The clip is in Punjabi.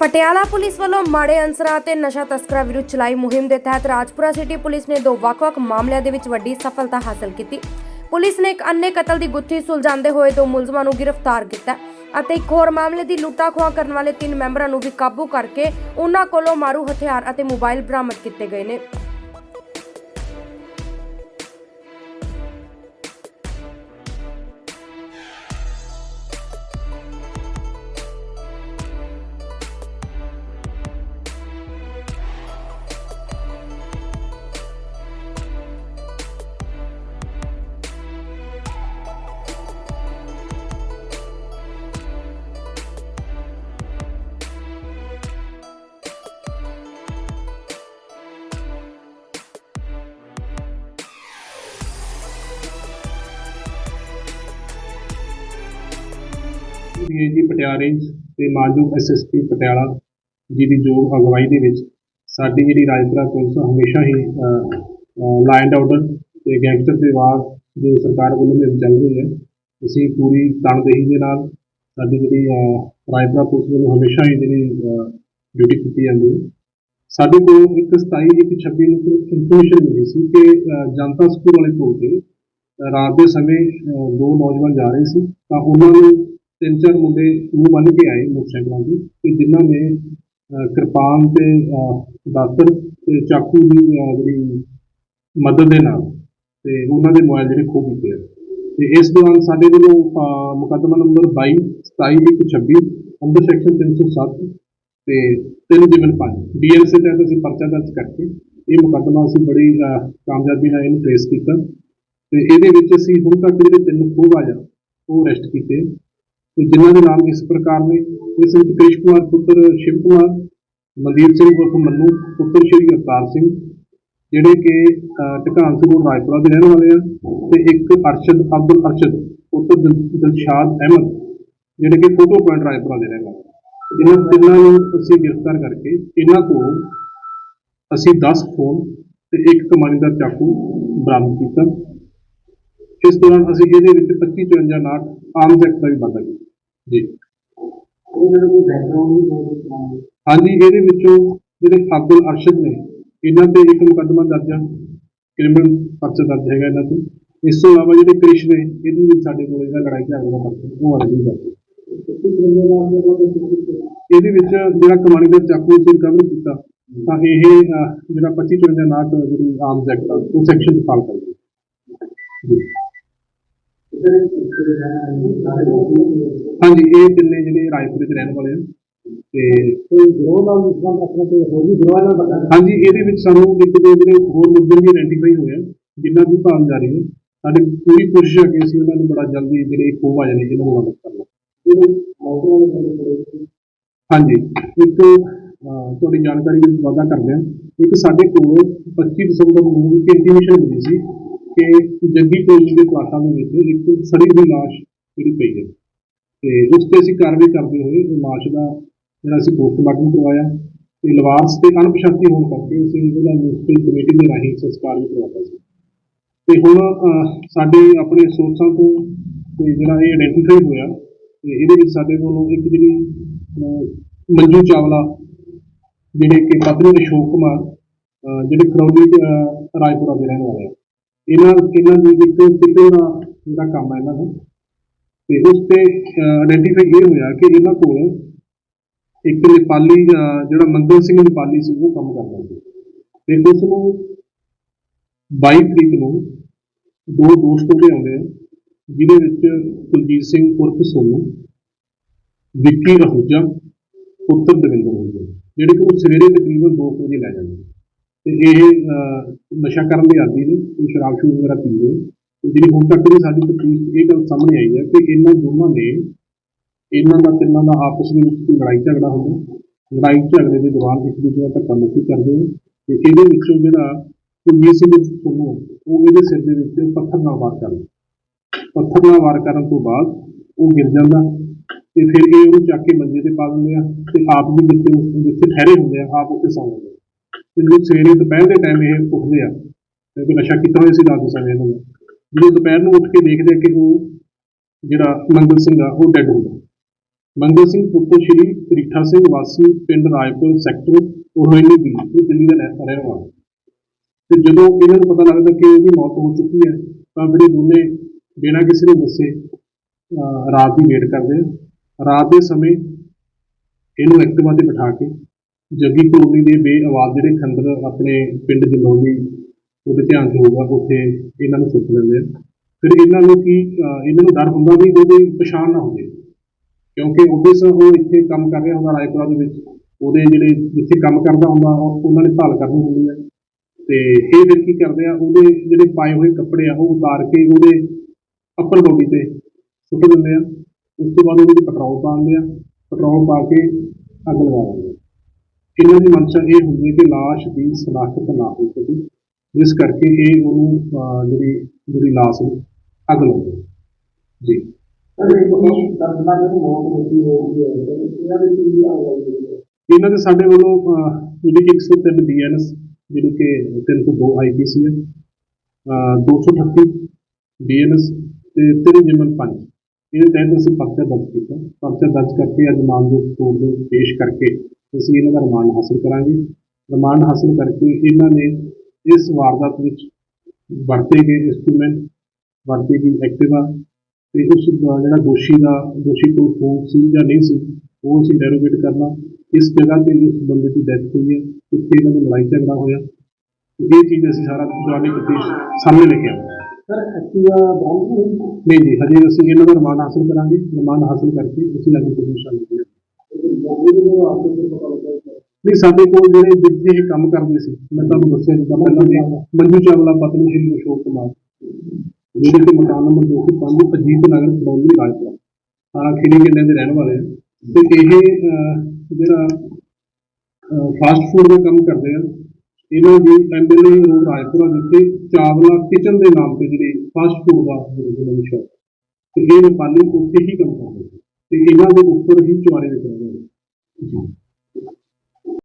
ਪਟਿਆਲਾ ਪੁਲਿਸ ਵੱਲੋਂ ਮਾੜੇ ਅੰਸਰਾਂ ਅਤੇ ਨਸ਼ਾ ਤਸਕਰਾਂ ਵਿਰੁੱਧ ਚਲਾਈ ਮੁਹਿੰਮ ਦੇ ਤਹਿਤ ਰਾਜਪੁਰਾ ਸਿਟੀ ਪੁਲਿਸ ਨੇ ਦੋ ਵੱਖ-ਵੱਖ ਮਾਮਲਿਆਂ ਦੇ ਵਿੱਚ ਵੱਡੀ ਸਫਲਤਾ ਹਾਸਲ ਕੀਤੀ। ਪੁਲਿਸ ਨੇ ਇੱਕ ਅੰਨੇ ਕਤਲ ਦੀ ਗੁੱਥੀ ਸੁਲਝਾਉਂਦੇ ਹੋਏ ਦੋ ਮੁਲਜ਼ਮਾਂ ਨੂੰ ਗ੍ਰਿਫਤਾਰ ਕੀਤਾ ਅਤੇ ਇੱਕ ਹੋਰ ਮਾਮਲੇ ਦੀ ਲੁੱਟਾ ਖੋਹਾਂ ਕਰਨ ਵਾਲੇ ਤਿੰਨ ਮੈਂਬਰਾਂ ਨੂੰ ਵੀ ਕਾਬੂ ਕਰਕੇ ਉਹਨਾਂ ਕੋਲੋਂ ਮਾਰੂ ਹਥਿਆਰ ਅਤੇ ਮੋਬਾਈਲ ਬਰਾਮਦ ਕੀਤੇ ਗਏ ਨੇ। ਡੀਏਜੀ ਪਟਿਆਲੇ ਤੇ ਮਾਨਯੋਗ ਐਸਐਸਪੀ ਪਟਿਆਲਾ ਜੀ ਦੀ ਜੋ ਅਗਵਾਈ ਦੇ ਵਿੱਚ ਸਾਡੀ ਜਿਹੜੀ ਰਾਜਪੁਰਾ ਪੁਲਿਸ ਹਮੇਸ਼ਾ ਹੀ ਲਾਅ ਐਂਡ ਆਰਡਰ ਤੇ ਗੈਂਗਸਟਰ ਦੇ ਵਾਰ ਜੋ ਸਰਕਾਰ ਵੱਲੋਂ ਮੁਹਿੰਮ ਚੱਲ ਰਹੀ ਹੈ। ਅਸੀਂ ਪੂਰੀ ਤਨਦੇਹੀ ਦੇ ਨਾਲ ਸਾਡੀ ਜਿਹੜੀ ਰਾਜਪੁਰਾ ਪੁਲਿਸ ਵੱਲੋਂ ਹਮੇਸ਼ਾ ਹੀ ਜਿਹੜੀ ਡਿਊਟੀ ਕੀਤੀ ਜਾਂਦੀ ਹੈ। ਸਾਡੇ ਕੋਲ ਇੱਕ 27 ਇੱਕ 26 ਨੂੰ ਇਨਫੋਰਮੇਸ਼ਨ ਮਿਲੀ ਸੀ ਕਿ ਜਨਤਾ ਸਕੂਲ ਵਾਲੇ ਕੋਲ ਤੇ ਰਾਤ ਦੇ ਸਮੇਂ ਦੋ ਨੌਜਵਾਨ ਜਾ ਰਹੇ ਸੀ ਤਾਂ ਉਹਨਾਂ ਨੂੰ ਤਿੰਨ ਚਾਰ ਮੁੰਡੇ ਉਹ ਬੰਨ੍ਹ ਕੇ ਆਏ ਮੋਟਰਸਾਈਕਲਾਂ ਦੀ ਤੇ ਜਿਨ੍ਹਾਂ ਨੇ ਕਿਰਪਾਨ ਤੇ ਦਾਤਰ ਤੇ ਚਾਕੂ ਦੀ ਜਿਹੜੀ ਮਦਦ ਦੇ ਨਾਲ ਤੇ ਉਹਨਾਂ ਦੇ ਮੋਬਾਈਲ ਜਿਹੜੇ ਖੋਹ ਕੀਤੇ ਆ। ਤੇ ਇਸ ਦੌਰਾਨ ਸਾਡੇ ਵੱਲੋਂ ਮੁਕੱਦਮਾ ਨੰਬਰ 22 27 ਇੱਕ 26 ਅੰਡਰ ਸੈਕਸ਼ਨ 307 ਤੇ 3 ਜਿਮਨ 5 ਡੀਐਨਸੀ ਤਹਿਤ ਅਸੀਂ ਪਰਚਾ ਦਰਜ ਕਰਕੇ ਇਹ ਮੁਕੱਦਮਾ ਅਸੀਂ ਬੜੀ ਕਾਮਯਾਬੀ ਨਾਲ ਇਹਨੂੰ ਟ੍ਰੇਸ ਕੀਤਾ ਤੇ ਇਹਦੇ ਵਿੱਚ ਅਸੀਂ ਹੁਣ ਤੱਕ ਜਿਹੜੇ ਤਿੰਨ ਖੋਹਬਾਜ਼ ਆ ਉਹ ਅਰੈਸਟ ਕੀਤੇ। ਤੇ ਜਿਨ੍ਹਾਂ ਦੇ ਨਾਮ ਇਸ ਪ੍ਰਕਾਰ ਨੇ ਇਸ ਵਿੱਚ ਕ੍ਰਿਸ਼ ਕੁਮਾਰ ਪੁੱਤਰ ਸ਼ਿਵ ਕੁਮਾਰ ਮਨਦੀਪ ਸਿੰਘ ਉਰਫ ਮੰਨੂ ਪੁੱਤਰ ਸ਼੍ਰੀ ਅਵਤਾਰ ਸਿੰਘ ਜਿਹੜੇ ਕਿ ਅਹ, ਢਕਾਨ ਸਿੰਘ ਰਾਜਪੁਰਾ ਦੇ ਰਹਿਣ ਵਾਲੇ ਆ ਤੇ ਇੱਕ ਅਰਸ਼ਦ ਅਬਦੁਲ ਅਰਸ਼ਦ ਪੁੱਤਰ ਦਿਲ- ਦਿਲਸ਼ਾਦ ਅਹਿਮਦ ਜਿਹੜੇ ਕਿ ਫੋਟੋ ਪੁਆਇੰਟ ਰਾਜਪੁਰਾ ਦੇ ਰਹਿਣ ਵਾਲੇ ਇਹਨਾਂ ਤਿੰਨਾਂ ਨੂੰ ਅਸੀਂ ਗ੍ਰਿਫਤਾਰ ਕਰਕੇ ਇਹਨਾਂ ਕੋਲੋਂ ਅਸੀਂ 10 ਫੋਨ ਤੇ ਇੱਕ ਕਮਾਨੀ ਦਾ ਚਾਕੂ ਬਰਾਮਦ ਕੀਤਾ। ਇਸ ਦੌਰਾਨ ਅਸੀਂ ਇਹਦੇ ਵਿੱਚ 25 54 ਨਾਟ ਆਰਮਸ ਐਕਟ ਦਾ ਵੀ ਵਾਧਾ ਕੀਤਾ ਜੀ। ਹਾਂਜੀ ਇਹਦੇ ਵਿੱਚੋਂ ਜਿਹੜੇ ਅਬਦੁਲ ਅਰਸ਼ਦ ਨੇ ਇਹਨਾਂ ਤੇ ਇੱਕ ਮੁਕੱਦਮਾ ਦਰਜ ਆ। ਕ੍ਰਿਮੀਨਲ ਪਰਚਾ ਦਰਜ ਹੈਗਾ ਇਹਨਾਂ ਤੇ। ਇਸ ਤੋਂ ਇਲਾਵਾ ਜਿਹੜੇ ਕ੍ਰਿਸ਼ ਨੇ ਇਹਦੇ ਵਿੱਚ ਸਾਡੇ ਕੋਲ ਜਿਹੜਾ ਲੜਾਈ ਝਗੜੇ ਦਾ ਪਰਚਾ ਉਹ ਅਰਜੀ ਹੈ। ਇਹਦੇ ਵਿੱਚ ਜਿਹੜਾ ਕਮਾਣੀ ਦਾ ਚਾਕੂ ਅਸੀਂ ਰਿਕਵਰ ਕੀਤਾ ਤਾਂ ਇਹ ਜਿਹੜਾ 25 54 ਨਾਟ ਜਿਹੜੀ ਆਰਮਸ ਐਕਟ ਆ ਉਹ ਸੈਕਸ਼ਨ ਫਾਲ ਕਰਦੀ ਹੈ ਜੀ। ਹਾਂਜੀ ਇਹ ਤਿੰਨੇ ਜਿਹੜੇ ਰਾਜਪੁਰ ਦੇ ਰਹਿਣ ਵਾਲੇ ਆ ਤੇ ਹਾਂਜੀ ਇਹਦੇ ਵਿੱਚ ਸਾਨੂੰ ਇੱਕ ਦੋ ਜਿਹੜੇ ਹੋਰ ਮੁੱਦੇ ਵੀ ਆਇਡੈਂਟੀਫਾਈ ਹੋਏ ਆ ਜਿਨ੍ਹਾਂ ਦੀ ਭਾਲ ਜਾਰੀ ਹੈ। ਸਾਡੀ ਪੂਰੀ ਕੋਸ਼ਿਸ਼ ਹੈ ਕਿ ਅਸੀਂ ਉਹਨਾਂ ਨੂੰ ਬੜਾ ਜਲਦੀ ਜਿਹੜੇ ਖੋਹ ਆ ਜਾਣੇ ਇਹਨਾਂ ਨੂੰ ਮਦਦ ਕਰਨਾ ਹਾਂਜੀ ਇੱਕ ਤੁਹਾਡੀ ਜਾਣਕਾਰੀ ਵਿੱਚ ਵਾਅਦਾ ਕਰਦੇ ਹਾਂ ਇੱਕ ਸਾਡੇ ਕੋਲ 25 ਦਸੰਬਰ ਨੂੰ ਇੱਕ ਇੰਟੀਮੇਸ਼ਨ ਮਿਲੀ ਸੀ। ਕਿ ਜੱਗੀ ਕੋਲਨੀ ਦੇ ਪਲਾਟਾਂ ਦੇ ਵਿੱਚ ਇੱਕ ਸੜੀ ਦੀ ਲਾਸ਼ ਜਿਹੜੀ ਪਈ ਹੈ। ਤੇ ਉਸ ਤੇ ਅਸੀਂ ਕਾਰਵਾਈ ਕਰਦੇ ਹੋਏ ਉਹ ਲਾਸ਼ ਦਾ ਜਿਹੜਾ ਅਸੀਂ ਪੋਸਟਮਾਰਟਮ ਕਰਵਾਇਆ ਤੇ ਲਵਾਰਸ ਤੇ ਅਣਪਛਾਤੀ ਹੋਣ ਕਰਕੇ ਅਸੀਂ ਉਹਦਾ ਮਿਊਨਿਸਪਲ ਕਮੇਟੀ ਦੇ ਰਾਹੀਂ ਸੰਸਕਾਰ ਵੀ ਕਰਵਾਇਆ ਸੀ। ਤੇ ਹੁਣ ਸਾਡੇ ਆਪਣੇ ਸੋਰਸਾਂ ਤੋਂ ਤੇ ਜਿਹੜਾ ਇਹ ਆਇਡੈਂਟੀਫਾਈ ਹੋਇਆ ਤੇ ਇਹਦੇ ਵਿੱਚ ਸਾਡੇ ਕੋਲੋਂ ਇੱਕ ਜਿਹੜੀ ਅਹ, ਮੰਜੂ ਚਾਵਲਾ ਜਿਹੜੇ ਕਿ ਪਤਨੀ ਅਸ਼ੋਕ ਕੁਮਾਰ ਜਿਹੜੇ ਖਰੌਲੀ ਰਾਜਪੁਰਾ ਦੇ ਰਹਿਣ ਵਾਲੇ ਆ। ਇਹਨਾਂ ਇਹਨਾਂ ਦੀ ਇੱਕ ਪਿੱਤਲ ਦਾ ਜਿਹੜਾ ਕੰਮ ਹੈ ਇਹਨਾਂ ਦਾ। ਤੇ ਉਸ ਤੇ ਆਇਡੈਂਟੀਫਾਈ ਇਹ ਹੋਇਆ ਕਿ ਇਹਨਾਂ ਕੋਲ ਇੱਕ ਨੇਪਾਲੀ ਜਿਹੜਾ ਮੰਦਰ ਸਿੰਘ ਨੇਪਾਲੀ ਸੀ, ਉਹ ਕੰਮ ਕਰਦਾ ਸੀ। ਤੇ ਉਸ ਨੂੰ 22 ਤਰੀਕ ਨੂੰ ਦੋ ਦੋਸਤ ਉਹਦੇ ਆਉਂਦੇ ਆ, ਜਿਹਦੇ ਵਿੱਚ ਕੁਲਜੀਤ ਸਿੰਘ ਉਰਫ ਸੋਨੂ, ਵਿੱਕੀ ਰਹੂਜਾ, ਪੁੱਤਰ ਦਵਿੰਦਰ ਹੋਊਗਾ ਜਿਹੜੇ ਕਿ ਉਹ ਸਵੇਰੇ ਤਕਰੀਬਨ 2 ਵਜੇ ਲੈ ਜਾਂਦੇ ਤੇ ਇਹ ਨਸ਼ਾ ਕਰਨ ਦੇ ਆਦੀ ਨੇ ਤੇ ਸ਼ਰਾਬ ਸ਼ੂਬ ਵਗੈਰਾ ਪੀਂਦੇ ਨੇ। ਜਿਹੜੀ ਹੁਣ ਤੱਕ ਦੀ ਸਾਡੀ ਤਕਲੀਫ, ਇਹ ਗੱਲ ਸਾਹਮਣੇ ਆਈ ਹੈ ਕਿ ਇਹਨਾਂ ਦੋਨਾਂ ਨੇ, ਇਹਨਾਂ ਦਾ ਤਿੰਨਾਂ ਦਾ ਆਪਸ ਦੇ ਵਿੱਚ ਕੋਈ ਲੜਾਈ ਝਗੜਾ ਹੁੰਦਾ ਲੜਾਈ ਝਗੜੇ ਦੇ ਦੌਰਾਨ ਇੱਕ ਦੂਜੇ ਦਾ ਧੱਕਾ ਮੁੱਕੀ ਕਰਦੇ ਨੇ। ਤੇ ਇਹਦੇ ਵਿੱਚੋਂ ਜਿਹੜਾ ਕੁਲਜੀਤ ਸਿੰਘ ਸੋਨੂ ਉਹ ਇਹਦੇ ਸਿਰ ਦੇ ਵਿੱਚ ਪੱਥਰ ਨਾਲ ਵਾਰ ਕਰਦਾ ਪੱਥਰ ਨਾਲ ਵਾਰ ਕਰਨ ਤੋਂ ਬਾਅਦ ਉਹ ਗਿਰ ਜਾਂਦਾ ਤੇ ਫਿਰ ਇਹ ਉਹਨੂੰ ਚੱਕ ਕੇ ਮੰਜੇ ਤੇ ਪਾ ਦਿੰਦੇ ਆ ਤੇ ਆਪ ਵੀ ਜਿੱਥੇ ਜਿੱਥੇ ਠਹਿਰੇ ਹੁੰਦੇ ਆ, ਆਪ ਉੱਥੇ ਸੌਂ ਜਾਂਦੇ ਤੇ ਜਦੋਂ ਸਵੇਰੇ ਦੁਪਹਿਰ ਦੇ ਟਾਈਮ ਇਹ ਉੱਠਦੇ ਆ ਕਿਉਂਕਿ ਨਸ਼ਾ ਕੀਤਾ ਹੋਇਆ ਸੀ ਰਾਤ ਦੇ ਸਮੇਂ ਇਹਨਾਂ ਦਾ ਜਦੋਂ ਦੁਪਹਿਰ ਨੂੰ ਉੱਠ ਕੇ ਦੇਖਦੇ ਆ ਕਿ ਉਹ ਜਿਹੜਾ ਮੰਗਲ ਸਿੰਘ ਆ, ਉਹ ਡੈੱਡ ਹੁੰਦਾ। ਮੰਗਲ ਸਿੰਘ ਪੁੱਤਰ ਸ਼੍ਰੀ ਰੀਠਾ ਸਿੰਘ ਵਾਸੀ ਪਿੰਡ ਰਾਏਪੁਰ ਸੈਕਟਰ ਉਰੋਇਨੀ ਦੀ ਇਹ ਦਿੱਲੀ ਦਾ ਰਹਿ, ਰਹਿਣ ਵਾਲਾ। ਤੇ ਜਦੋਂ ਇਹਨਾਂ ਨੂੰ ਪਤਾ ਲੱਗਦਾ ਕਿ ਇਹਦੀ ਮੌਤ ਹੋ ਚੁੱਕੀ ਹੈ, ਤਾਂ ਜਿਹੜੇ ਦੋਨੇ ਬਿਨਾਂ ਕਿਸੇ ਨੂੰ ਦੱਸੇ ਰਾਤ ਦੀ ਵੇਟ ਕਰਦੇ ਆ। ਰਾਤ ਦੇ ਸਮੇਂ ਇਹਨੂੰ ਐਕਟਿਵਾ ਤੇ ਬਿਠਾ ਕੇ ਜੱਗੀ ਕਲੋਨੀ ਦੇ ਬੇਆਵਾਜ਼ ਜਿਹੜੇ ਖੰਦਰ ਆਪਣੇ ਪਿੰਡ ਜਲੋਨੀ ਉਹਦੇ ਧਿਆਨ ਚ ਹੋਊਗਾ, ਉੱਥੇ ਇਹਨਾਂ ਨੂੰ ਸੁੱਟ ਦਿੰਦੇ ਆ। ਫਿਰ ਇਹਨਾਂ ਨੂੰ ਕੀ, ਅਹ ਇਹਨਾਂ ਨੂੰ ਡਰ ਹੁੰਦਾ ਵੀ ਉਹਦੀ ਪਛਾਣ ਨਾ ਹੋਵੇ ਕਿਉਂਕਿ ਉਹਦੇ ਸ ਉਹ ਇੱਥੇ ਕੰਮ ਕਰ ਰਿਹਾ ਹੁੰਦਾ ਰਾਏਪੁਰਾ ਦੇ ਵਿੱਚ। ਉਹਦੇ ਜਿਹੜੇ ਜਿੱਥੇ ਕੰਮ ਕਰਦਾ ਹੁੰਦਾ, ਉਹ- ਉਹਨਾਂ ਨੇ ਭਾਲ ਕਰਨੀ ਹੁੰਦੀ ਹੈ ਤੇ ਇਹ ਫਿਰ ਕੀ ਕਰਦੇ ਆ, ਉਹਦੇ ਜਿਹੜੇ ਪਾਏ ਹੋਏ ਕੱਪੜੇ ਆ, ਉਹ ਉਤਾਰ ਕੇ ਉਹਦੇ ਅੱਪਰ ਬੋਡੀ ਤੇ ਸੁੱਟ ਦਿੰਦੇ ਆ। ਉਸ ਤੋਂ ਬਾਅਦ ਉਹਦੇ ਵਿੱਚ ਪੈਟਰੋਲ ਪਾਉਂਦੇ ਆ। ਪੈਟਰੋਲ ਪਾ ਕੇ ਅੱਗ ਲਗਾ ਦਿੰਦੇ ਆ। ਇਹਨਾਂ ਦੀ ਮਨਸ਼ਾ ਇਹ ਹੁੰਦੀ ਹੈ ਕਿ ਲਾਸ਼ ਦੀ ਸ਼ਨਾਖਤ ਨਾ ਹੋ ਸਕੇ ਜਿਸ ਕਰਕੇ ਇਹ ਉਹਨੂੰ ਜਿਹੜੀ ਜਿਹੜੀ ਲਾਸ਼ ਨੂੰ ਅੱਗ ਲਾਉਂਦੇ। ਜੀ। ਇਹਨਾਂ ਦੇ ਸਾਡੇ ਵੱਲੋਂ ਜਿਹੜੀ ਕਿ 103 ਬੀਐਨਐਸ ਜਿਹੜੀ ਕਿ 302 ਆਈਪੀਸੀ ਹੈ ਅਹ, 238 ਬੀਐਨਐਸ ਤੇ 3 ਜਿਮਨ 5 ਇਹਦੇ ਤਹਿਤ ਅਸੀਂ ਪਰਚਾ ਦਰਜ ਕੀਤਾ। ਪਰਚਾ ਦਰਜ ਕਰਕੇ ਅੱਜ ਮਾਨਯੋਗ ਕੋਰਟ ਦੇ ਪੇਸ਼ ਕਰਕੇ ਅਸੀਂ ਇਹਨਾਂ ਦਾ ਰਿਮਾਂਡ ਹਾਸਲ ਕਰਾਂਗੇ। ਰਿਮਾਂਡ ਹਾਸਲ ਕਰਕੇ ਇਹਨਾਂ ਨੇ ਇਸ ਵਾਰਦਾਤ ਵਿੱਚ ਵਰਤੇ ਗਏ ਇੰਸਟਰੂਮੈਂਟ ਵਰਤੀ ਗਈ ਐਕਟਿਵਾ ਤੇ ਉਸ ਜਿਹੜਾ ਦੋਸ਼ੀ ਦਾ ਦੋਸ਼ੀ ਕੋਲ ਫੋਨ ਸੀ ਜਾਂ ਨਹੀਂ ਸੀ ਉਹ ਅਸੀਂ ਡੈਰੋਗੇਟ ਕਰਨਾ। ਇਸ ਜਗ੍ਹਾ ਤੇ ਇਸ ਬੰਦੇ ਦੀ ਡੈਥ ਹੋਈ ਹੈ ਇੱਥੇ ਇਹਨਾਂ ਦੀ ਲੜਾਈ ਝਗੜਾ ਹੋਇਆ। ਇਹ ਚੀਜ਼ ਅਸੀਂ ਸਾਰਾ ਜਵਾਨੀ ਤਫਤੀਸ਼ ਸਾਹਮਣੇ ਲੈ ਕੇ ਆਵਾਂਗੇ। ਸਰ ਐਕਟਿਵਾ ਬਰਾਮਦ ਨਹੀਂ ਜੀ ਹਜੇ ਅਸੀਂ ਇਹਨਾਂ ਦਾ ਰਿਮਾਂਡ ਹਾਸਲ ਕਰਾਂਗੇ। ਰਿਮਾਂਡ ਹਾਸਲ ਕਰਕੇ ਅਸੀਂ ਅੱਗੇ ਤਫਤੀਸ਼ ਸ਼ਾਮਲ ਕਰਾਂਗੇ ਜੋਗੀ ਦੇ ਨੂੰ ਪਤਾ ਲੱਗਾ ਸਰ ਨਹੀਂ ਸਾਡੇ ਕੋਲ ਜਿਹੜੇ ਜਿੱਥੇ ਇਹ ਕੰਮ ਕਰਦੇ ਸੀ ਮੈਂ ਤੁਹਾਨੂੰ ਦੱਸਿਆ ਜਿੱਦਾਂ ਪਹਿਲਾਂ ਦੇ ਮੰਜੂ ਚਾਵਲਾ ਪਤਨੀ ਸ਼੍ਰੀ ਅਸ਼ੋਕ ਕੁਮਾਰ। ਜਿਹੜੇ ਕਿ ਮਕਾਨ ਨੰਬਰ 205 ਅਜੀਤ ਨਗਰ ਕਲੋਨੀ ਰਾਜਪੁਰਾ। ਥਾਣਾ ਖੇੜੀ ਕਿੰਨੇ ਦੇ ਰਹਿਣ ਵਾਲੇ ਆ। ਤੇ ਇਹ ਅਹ, ਜਿਹੜਾ ਫਾਸਟ ਫੂਡ ਦਾ ਕੰਮ ਕਰਦੇ ਆ ਇਹਨਾਂ ਦੀ ਐਮਐਲਏ ਰੋਡ ਰਾਜਪੁਰਾ ਵਿਖੇ ਚਾਵਲਾ ਕਿਚਨ ਦੇ ਨਾਮ ਤੇ ਜਿਹੜੀ ਫਾਸਟ ਫੂਡ ਦਾ ਜਿਹੜੀ ਇਹਨਾਂ ਦੀ ਸ਼ੌਪ ਤੇ ਇਹ ਨੇਪਾਲੀ ਉੱਥੇ ਹੀ ਕੰਮ ਕਰਦੇ ਸੀ। ਤੇ ਇਹਨਾਂ ਦੇ ਉੱਪਰ ਹੀ ਚੁਆਰੇ ਦੇ ਕਰਦੇ ਜੀ